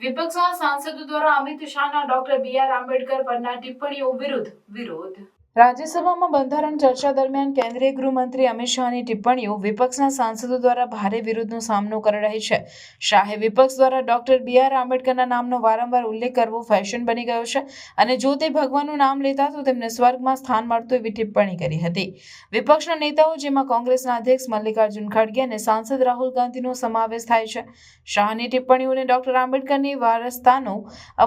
વિપક્ષના સાંસદો દ્વારા અમિત શાહના ડોક્ટર બી આર આંબેડકર પરના ટિપ્પણીઓ વિરુદ્ધ વિરોધ. રાજ્યસભામાં બંધારણ ચર્ચા દરમિયાન કેન્દ્રીય ગૃહમંત્રી અમિત શાહની ટિપ્પણીઓ વિપક્ષના સાંસદો દ્વારા ભારે વિરોધનો સામનો કરી રહી છે. શાહે વિપક્ષ દ્વારા ડોક્ટર બી આર આંબેડકરના નામનો વારંવાર ઉલ્લેખ કરવો ફેશન બની ગયો છે અને જો તે ભગવાનનું નામ લેતા તો તેમને સ્વર્ગમાં સ્થાન મળતું એવી ટિપ્પણી કરી હતી. વિપક્ષના નેતાઓ, જેમાં કોંગ્રેસના અધ્યક્ષ મલ્લિકાર્જુન ખડગે અને સાંસદ રાહુલ ગાંધીનો સમાવેશ થાય છે, શાહની ટિપ્પણીઓને ડોક્ટર આંબેડકરની વારસતાનો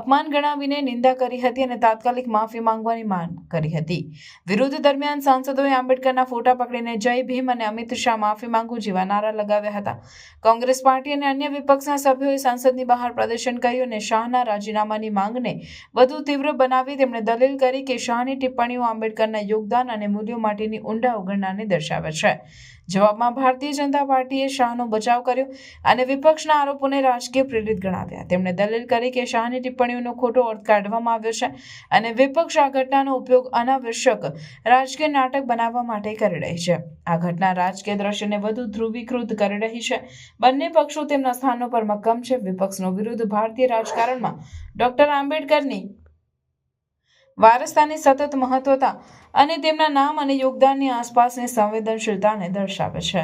અપમાન ગણાવીને નિંદા કરી હતી અને તાત્કાલિક માફી માંગવાની માંગ કરી હતી. વિરોધ દરમિયાન સાંસદોએ આંબેડકરના ફોટા પકડીને જય ભીમ અને અમિત શાહ માફી માંગુ જેવા નારા લગાવ્યા હતા. કોંગ્રેસ પાર્ટી અને અન્ય વિપક્ષના સભ્યોએ સંસદની બહાર પ્રદર્શન કર્યું અને શાહના રાજીનામાની માંગને વધુ તીવ્ર બનાવી તેમણે દલીલ કરી કે શાહની ટિપ્પણીઓ આંબેડકરના યોગદાન અને મૂલ્યો માટેની ઊંડા અવગણનાને દર્શાવે છે. જવાબમાં ભારતીય જનતા પાર્ટીએ શાહનો બચાવ કર્યો અને વિપક્ષના આરોપોને રાજકીય પ્રેરિત ગણાવ્યા. તેમણે દલીલ કરી કે શાહની ટિપ્પણીઓનો ખોટો અર્થ કાઢવામાં આવ્યો છે અને વિપક્ષ આ ઘટનાનો ઉપયોગ અનાવશ્યક રાજકીય નાટક બનાવવા માટે કરી રહી છે. આ ઘટના રાજકીય દ્રશ્યને વધુ ધ્રુવીકૃત કરી રહી છે. બંને પક્ષો તેમના સ્થાનો પર મક્કમ છે. વિપક્ષનો વિરુદ્ધ ભારતીય રાજકારણમાં ડોક્ટર આંબેડકરની વારસતાની સતત મહત્વતા અને તેમના નામ અને યોગદાનની આસપાસની સંવેદનશીલતાને દર્શાવે છે.